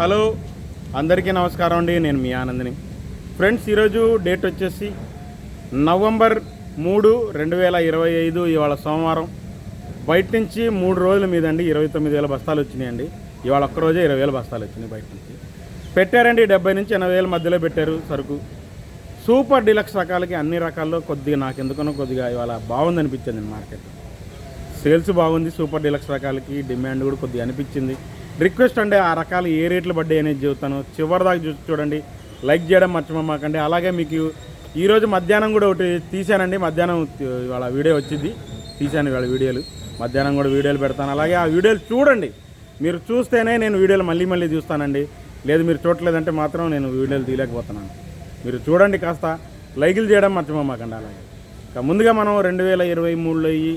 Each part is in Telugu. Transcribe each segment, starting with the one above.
హలో అందరికీ నమస్కారం అండి నేను మీ ఆనందిని. ఫ్రెండ్స్ ఈరోజు డేట్ వచ్చేసి నవంబర్ మూడు రెండు వేల ఇరవై ఐదు ఇవాళ సోమవారం. బయట నుంచి మూడు రోజుల మీద అండి ఇరవై తొమ్మిది వేల బస్తాలు వచ్చినాయండి. ఇవాళ ఒక్కరోజే ఇరవై వేల బస్తాలు వచ్చినాయి బయట నుంచి. పెట్టారండి డెబ్బై నుంచి ఎనభై వేల మధ్యలో పెట్టారు సరుకు. సూపర్ డిలక్స్ రకాలకి అన్ని రకాల్లో కొద్దిగా నాకు ఎందుకనో కొద్దిగా ఇవాళ బాగుంది అనిపించింది మార్కెట్. సేల్స్ బాగుంది సూపర్ డిలక్స్ రకాలకి డిమాండ్ కూడా కొద్దిగా అనిపించింది. రిక్వెస్ట్ అంటే ఆ రకాలు ఏ రేట్లు పడ్డాయి అనేది చెబుతాను. చివరి దాకా చూసి చూడండి. లైక్ చేయడం మర్చిపోమాకండి. అలాగే మీకు ఈరోజు మధ్యాహ్నం కూడా ఒకటి తీశానండి. మధ్యాహ్నం ఇవాళ వీడియో వచ్చింది. తీశాను ఇవాళ వీడియోలు. మధ్యాహ్నం కూడా వీడియోలు పెడతాను. అలాగే ఆ వీడియోలు చూడండి. మీరు చూస్తేనే నేను వీడియోలు మళ్ళీ మళ్ళీ చూస్తానండి లేదు మీరు చూడలేదంటే మాత్రం నేను వీడియోలు తీయలేకపోతున్నాను. మీరు చూడండి కాస్త. లైకులు చేయడం మర్చిపోమాకండి అలాగే. ఇక ముందుగా మనం రెండు వేల ఇరవై మూడులో ఈ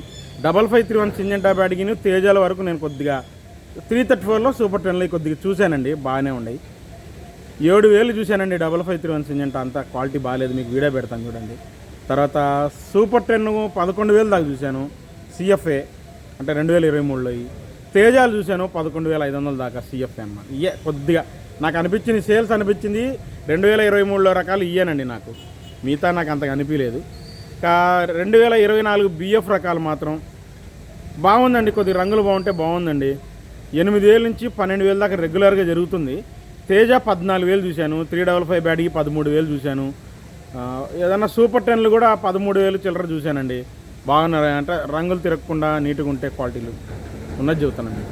double five three one Syngenta బ్యాడ్గిని తేజాల వరకు నేను కొద్దిగా త్రీ థర్టీ ఫోర్లో సూపర్ టెన్లో కొద్దిగా చూశానండి బాగానే ఉన్నాయి. ఏడు వేలు చూశానండి double five three one Syngenta అంత క్వాలిటీ బాగాలేదు మీకు వీడియో పెడతాను చూడండి. తర్వాత సూపర్ టెన్ పదకొండు వేలు దాకా చూశాను సిఎఫ్ఏ అంటే రెండు వేల ఇరవై మూడులో తేజాలు చూశాను పదకొండు వేల ఐదు వందల దాకా సిఎఫ్ఏ అన్నమాట. ఇయే కొద్దిగా. నాకు అనిపించింది సేల్స్ అనిపించింది రెండు వేల ఇరవై మూడులో రకాలు ఇయ్యానండి నాకు. మిగతా నాకు అంతగా అనిపించలేదు. ఇంకా రెండు వేల ఇరవై నాలుగు బిఎఫ్ రకాలు మాత్రం బాగుందండి కొద్ది రంగులు బాగుంటే బాగుందండి. ఎనిమిది వేల నుంచి పన్నెండు వేల దాకా రెగ్యులర్గా జరుగుతుంది. తేజ పద్నాలుగు వేలు చూశాను. త్రీ డబల్ ఫైవ్ బ్యాడ్కి పదమూడు వేలు చూశాను. ఏదన్నా సూపర్ టెన్లు కూడా పదమూడు వేలు చిల్లర చూశానండి. బాగున్నారు అంటే రంగులు తిరగకుండా నీట్గా ఉంటే క్వాలిటీలు ఉన్నది చెబుతానండి.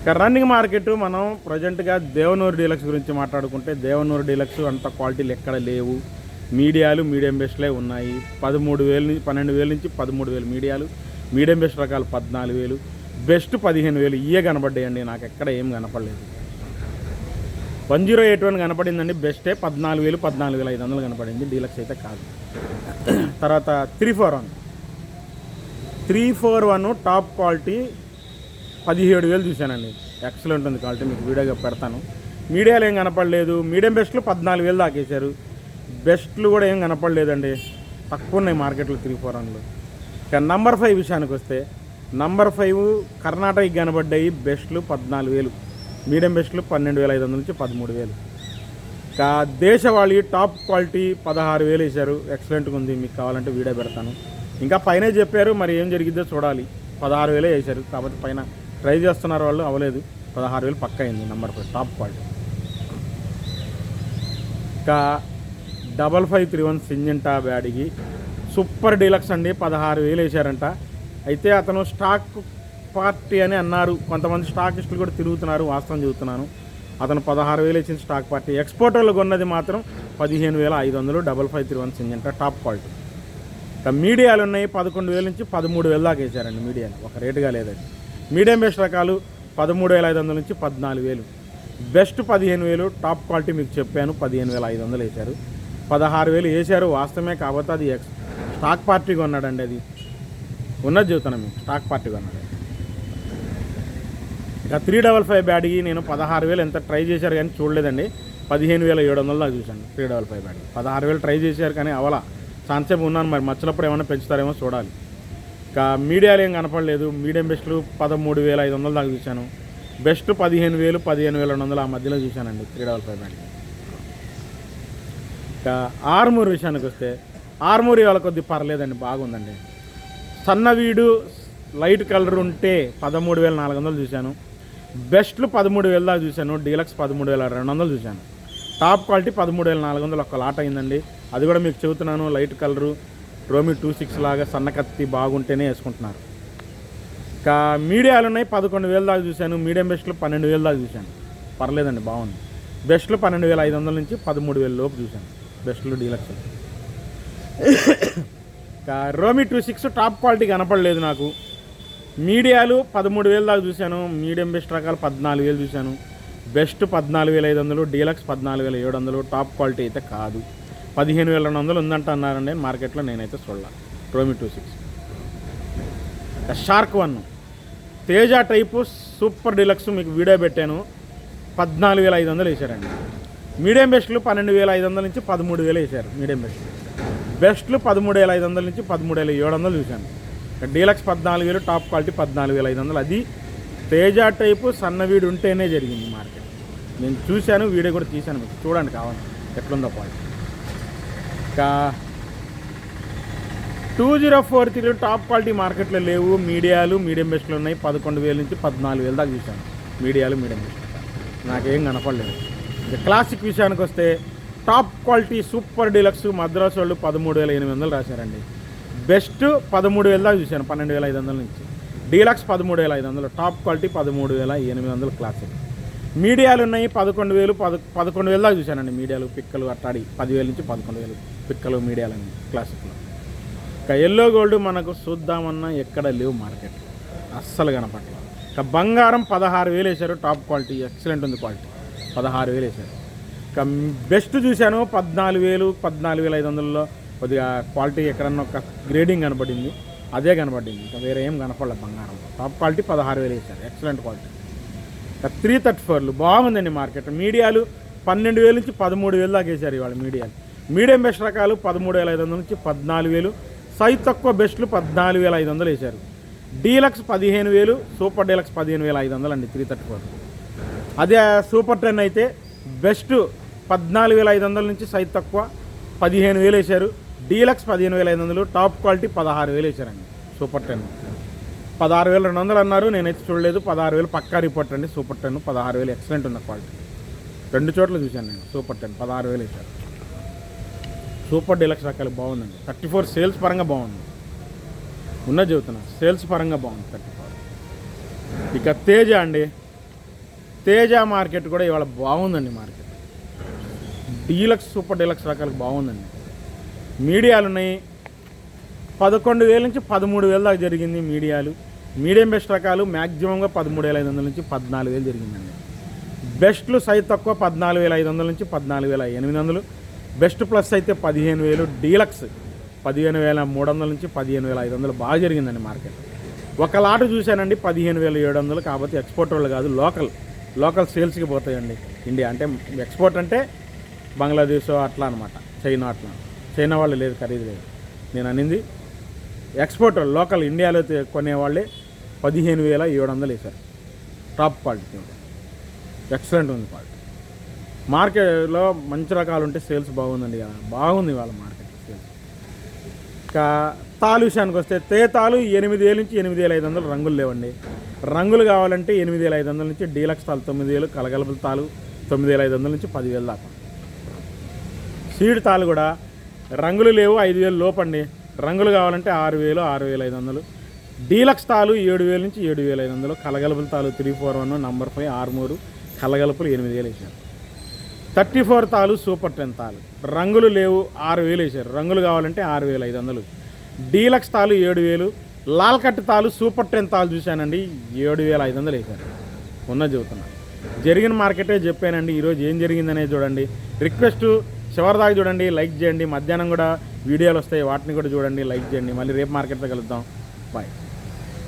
ఇక రన్నింగ్ మార్కెట్ మనం ప్రజెంట్గా దేవనూరు డీలక్స్ గురించి మాట్లాడుకుంటే దేవనూరు డీలక్స్ అంత క్వాలిటీలు ఎక్కడ లేవు. మీడియాలు మీడియం బెస్ట్లే ఉన్నాయి. పదమూడు వేలు నుంచి పన్నెండు వేల నుంచి పదమూడు వేలు మీడియాలు. మీడియం బెస్ట్ రకాలు పద్నాలుగు వేలు. బెస్ట్ పదిహేను వేలు ఇయే కనపడ్డాయండి నాకు ఎక్కడ ఏం కనపడలేదు. వన్ జీరో ఎయిట్ వన్ కనపడిందండి. బెస్టే పద్నాలుగు వేలు పద్నాలుగు వేల ఐదు వందలు కనపడింది. డీలక్స్ అయితే కాదు. తర్వాత three four one. Three four one top quality పదిహేడు వేలు చూశానండి ఎక్సలెంట్ ఉంది క్వాలిటీ. మీకు వీడియోగా పెడతాను. మీడియాలో ఏం కనపడలేదు. మీడియం బెస్ట్లు పద్నాలుగు వేలు దాకేశారు. బెస్ట్లు కూడా ఏం కనపడలేదండి. తక్కువ ఉన్నాయి మార్కెట్లో త్రీ ఫోర్ వన్లు. ఇక నంబర్ ఫైవ్ విషయానికి వస్తే నంబర్ ఫైవ్ కర్ణాటకకి కనబడ్డాయి బెస్ట్లు పద్నాలుగు వేలు మీడియం బెస్ట్లు పన్నెండు వేల ఐదు వందల నుంచి పదమూడు వేలు. ఇక దేశవాళీ టాప్ క్వాలిటీ పదహారు వేలు వేశారు. ఎక్సలెంట్గా ఉంది మీకు కావాలంటే వీడియో పెడతాను. ఇంకా పైన చెప్పారు మరి ఏం జరిగిద్దో చూడాలి. పదహారు వేలే వేశారు కాబట్టి పైన ట్రై చేస్తున్నారు వాళ్ళు అవ్వలేదు. పదహారు వేలు పక్క అయింది నెంబర్ ఫైవ్ టాప్ క్వాలిటీ. ఇంకా double five three one Syngenta Byadgi super deluxe అండి పదహారు వేలు వేశారంట. అయితే అతను స్టాక్ పార్టీ అని అన్నారు. కొంతమంది స్టాకిస్టులు కూడా తిరుగుతున్నారు వాస్తవం చెబుతున్నాను. అతను పదహారు వేలు ఇచ్చిన స్టాక్ పార్టీ. ఎక్స్పోర్టర్లు కొన్నది మాత్రం పదిహేను వేల ఐదు వందలు double five three one Syngenta top quality ఇంకా మీడియాలు ఉన్నాయి పదకొండు వేల నుంచి పదమూడు వేల దాకా వేశారండి మీడియాలు ఒక రేటుగా లేదండి. మీడియం బెస్ట్ రకాలు పదమూడు వేల ఐదు వందల నుంచి పద్నాలుగు వేలు. బెస్ట్ పదిహేను వేలు టాప్ క్వాలిటీ మీకు చెప్పాను పదిహేను వేల ఐదు వందలు వేశారు. పదహారు వేలు వేశారు వాస్తవమే కాకపోతే అది ఎక్స్ స్టాక్ పార్టీ కొన్నాడండి అది. ఉన్నది చూస్తాను మీకు స్టాక్ పార్టీ కొన్నాడు. ఇక త్రీ డబల్ ఫైవ్ బ్యాడ్కి నేను పదహారు వేలు ఎంత ట్రై చేశారు కానీ చూడలేదండి. పదిహేను వేల ఏడు వందలు దాకా చూశాను త్రీ డబల్ ఫైవ్ బ్యాడ్ పదహారు వేలు ట్రై చేశారు కానీ అవలా. చాన్సేపు ఉన్నాను మరి. మచ్చలప్పుడు ఏమైనా పెంచుతారేమో చూడాలి. ఇక మీడియాలు ఏం కనపడలేదు. మీడియం బెస్ట్లు పదమూడు వేల ఐదు వందలు దాకా చూశాను. బెస్ట్ పదిహేను వేలు పదిహేను వేల రెండు వందలు ఆ మధ్యలో చూశానండి త్రీ డబల్ ఫైవ్ బ్యాడ్ ఇక ఆర్మూర్ విషయానికి వస్తే ఆర్మూర్ ఇవాళ కొద్ది పర్లేదండి బాగుందండి. సన్నవీడు లైట్ కలర్ ఉంటే పదమూడు వేల నాలుగు వందలు చూశాను. బెస్ట్లు పదమూడు వేల దాకా చూశాను. డీలక్స్ పదమూడు వేల రెండు వందలు చూశాను. టాప్ క్వాలిటీ పదమూడు వేల నాలుగు వందలు ఒక లాట్ అయిందండి. అది కూడా మీకు చెబుతున్నాను light colour Romi two six లాగా సన్న కత్తి బాగుంటేనే వేసుకుంటున్నారు. ఇంకా మీడియాలు ఉన్నాయి పదకొండు వేల దాకా చూశాను. మీడియం బెస్ట్లు పన్నెండు వేల దాకా చూశాను. పర్లేదండి బాగుంది. బెస్ట్లు పన్నెండు వేల ఐదు వందల నుంచి పదమూడు వేల లోపు చూశాను. బెస్ట్లు డీలక్స్ రోమి టూ సిక్స్ టాప్ క్వాలిటీ కనపడలేదు నాకు. మీడియాలు పదమూడు వేలు దాకా చూశాను. మీడియం బెస్ట్ రకాలు పద్నాలుగు వేలు చూశాను. బెస్ట్ పద్నాలుగు వేల ఐదు వందలు డీలక్స్ పద్నాలుగు వేల ఏడు వందలు టాప్ క్వాలిటీ అయితే కాదు. పదిహేను వేల రెండు వందలు ఉందంట అన్నారండి మార్కెట్లో నేనైతే చూడాల. Romi two six. Shark one. Teja type super deluxe మీకు వీడియో పెట్టాను. పద్నాలుగు వేల ఐదు వందలు వేశారండి. మీడియం బెస్ట్లు పన్నెండు వేల ఐదు వందల నుంచి పదమూడు వేలు వేశారు. మీడియం బెస్ట్లు బెస్ట్లు పదమూడు వేల ఐదు వందల నుంచి పదమూడు వేల ఏడు వందలు చూశాను. డీలక్స్ పద్నాలుగు వేలు టాప్ క్వాలిటీ పద్నాలుగు వేల ఐదు వందలు. అది తేజ టైపు సన్నవీడు ఉంటేనే జరిగింది మార్కెట్. నేను చూశాను వీడియో కూడా తీశాను. మీకు చూడండి కావాలి. ఎట్లుందో పాయింట్ ఇంకా two zero four three top quality మార్కెట్లో లేవు. మీడియాలు మీడియం బెస్ట్లు ఉన్నాయి. పదకొండు వేల నుంచి పద్నాలుగు వేల దాకా చూశాను. మీడియాలు మీడియం బెస్ట్ నాకేం కనపడలేదు. ఇక క్లాసిక్ విషయానికి వస్తే top quality super deluxe Madras వాళ్ళు పదమూడు వేల ఎనిమిది వందలు రాశారండి. బెస్ట్ పదమూడు వేల దాకా చూశాను పన్నెండు వేల ఐదు వందల నుంచి. డీలక్స్ పదమూడు వేల ఐదు వందలు టాప్ క్వాలిటీ పదమూడు వేల ఎనిమిది వందలు క్లాసిక్. మీడియాలు ఉన్నాయి పదకొండు వేలు పద పదకొండు వేల దాకా చూశానండి మీడియాలు పిక్కలు అట్టాడి పదివేల నుంచి పదకొండు వేలు పిక్కలు మీడియాలని క్లాసిక్లో. ఇక ఎల్లో గోల్డ్ మనకు చూద్దామన్నా ఎక్కడ లేవు మార్కెట్ అస్సలు కనపట్ల ఇక బంగారం పదహారు వేలు వేశారు టాప్ క్వాలిటీ ఎక్సలెంట్ ఉంది క్వాలిటీ. పదహారు వేలు వేశారు. బెస్ట్ చూశాను పద్నాలుగు వేలు పద్నాలుగు వేల ఐదు వందలలో. కొద్దిగా క్వాలిటీ ఎక్కడన్నా ఒక గ్రేడింగ్ కనపడింది. అదే కనపడింది. ఇంకా వేరే ఏం కనపడలేదు బంగారం. టాప్ క్వాలిటీ పదహారు వేలు వేశారు. ఎక్సలెంట్ క్వాలిటీ ఇంకా త్రీ థర్టీ ఫోర్లు బాగుందండి మార్కెట్. మీడియాలు పన్నెండు వేలు నుంచి పదమూడు వేలు దాకా వేశారు ఇవాళ మీడియాలు. మీడియం బెస్ట్ రకాలు పదమూడు వేల ఐదు వందల నుంచి పద్నాలుగు వేలు. సైజ్ తక్కువ బెస్ట్లు పద్నాలుగు వేల ఐదు వందలు వేశారు. డీలక్స్ పదిహేను వేలు సూపర్ డీలక్స్ పదిహేను వేల ఐదు వందలు అండి త్రీ థర్టీ ఫోర్ అదే సూపర్ టెన్ అయితే బెస్ట్ పద్నాలుగు వేల ఐదు వందల నుంచి సైజ్ తక్కువ పదిహేను వేలు వేశారు. డీలక్స్ పదిహేను వేల ఐదు వందలు టాప్ క్వాలిటీ పదహారు వేలు వేశారండి. Super ten. పదహారు వేల రెండు వందలు అన్నారు నేనైతే చూడలేదు. పదహారు వేలు పక్కా రిపోర్ట్ అండి. సూపర్ టెన్ పదహారు వేలు ఎక్సలెంట్ ఉన్న క్వాలిటీ. రెండు చోట్ల చూశాను నేను. సూపర్ టెన్ పదహారు వేలు వేశారు. సూపర్ డీలక్స్ రకాలు బాగుందండి. థర్టీ ఫోర్ సేల్స్ పరంగా బాగుంది. ఉన్న చెబుతున్నా సేల్స్ పరంగా బాగుంది థర్టీ ఫోర్. ఇక తేజ అండి. తేజ మార్కెట్ కూడా ఇవాళ బాగుందండి మార్కెట్. డీలక్స్ సూపర్ డీలక్స్ రకాలకు బాగుందండి. మీడియాలు ఉన్నాయి పదకొండు వేల నుంచి పదమూడు వేల దాకా జరిగింది మీడియాలు. మీడియం బెస్ట్ రకాలు మ్యాక్సిమంగా పదమూడు వేల ఐదు వందల నుంచి పద్నాలుగు వేలు జరిగిందండి. బెస్ట్లు సైజ్ తక్కువ పద్నాలుగు వేల ఐదు వందల నుంచి పద్నాలుగు వేల ఎనిమిది వందలు. బెస్ట్ ప్లస్ అయితే పదిహేను వేలు. డీలక్స్ పదిహేను వేల మూడు వందల నుంచి పదిహేను వేల ఐదు వందలు బాగా జరిగిందండి మార్కెట్. ఒక లాట్ చూశానండి పదిహేను వేల ఏడు వందలు. కాబట్టి ఎక్స్పోర్ట్ వాళ్ళు కాదు లోకల్. లోకల్ సేల్స్కి పోతాయండి. ఇండియా అంటే ఎక్స్పోర్ట్ అంటే బంగ్లాదేశ్ అట్లా అనమాట చైనా అట్లా. చైనా వాళ్ళు లేదు ఖరీదు లేదు. నేను అనింది ఎక్స్పోర్ట్ లోకల్ ఇండియాలో కొనేవాళ్ళే పదిహేను వేల ఏడు వందలు వేశారు. టాప్ క్వాలిటీ ఎక్సలెంట్ ఉంది క్వాలిటీ. మార్కెట్లో మంచి రకాలు ఉంటే సేల్స్ బాగుందండి కదా. బాగుంది వాళ్ళ మార్కెట్ సేల్స్. ఇంకా తాలు విషయానికి వస్తే తేతాలు ఎనిమిది వేల నుంచి ఎనిమిది వేల ఐదు వందలు రంగులు లేవండి. రంగులు కావాలంటే ఎనిమిది వేల ఐదు వందల నుంచి డీలక్స్ తాలు తొమ్మిది వేలు కలగలుపుల తాలు తొమ్మిది వేల ఐదు వందల నుంచి పదివేలు దాకా. సీడ్ తాలు కూడా రంగులు లేవు ఐదు వేలు లోపండి. రంగులు కావాలంటే ఆరు వేలు ఆరు వేల ఐదు వందలు. డీలక్స్ తాలు ఏడు వేల నుంచి ఏడు వేల ఐదు వందలు. కలగలుపుల తాలు three four one number five Armoor కలగలుపులు ఎనిమిది వేలు వేసారు థర్టీ ఫోర్ తాలు సూపర్ టెన్ తాలు రంగులు లేవు ఆరు వేలు వేశారు. రంగులు కావాలంటే ఆరు వేల ఐదు వందలు. డీలక్స్ తాలు ఏడు వేలు. లాల్ కట్ తాలు సూపర్ టెన్ తాలు చూశానండి ఏడు వేల ఐదు వందలు వేశారు. ఉన్నది చెబుతున్నా. జరిగిన మార్కెటే చెప్పానండి ఈరోజు ఏం జరిగిందనేది చూడండి. రిక్వెస్ట్ చివరిదాకా చూడండి లైక్ చేయండి. మధ్యాహ్నం కూడా వీడియోలు వస్తాయి వాటిని కూడా చూడండి లైక్ చేయండి. మళ్ళీ రేపు మార్కెట్లో కలుద్దాం. బాయ్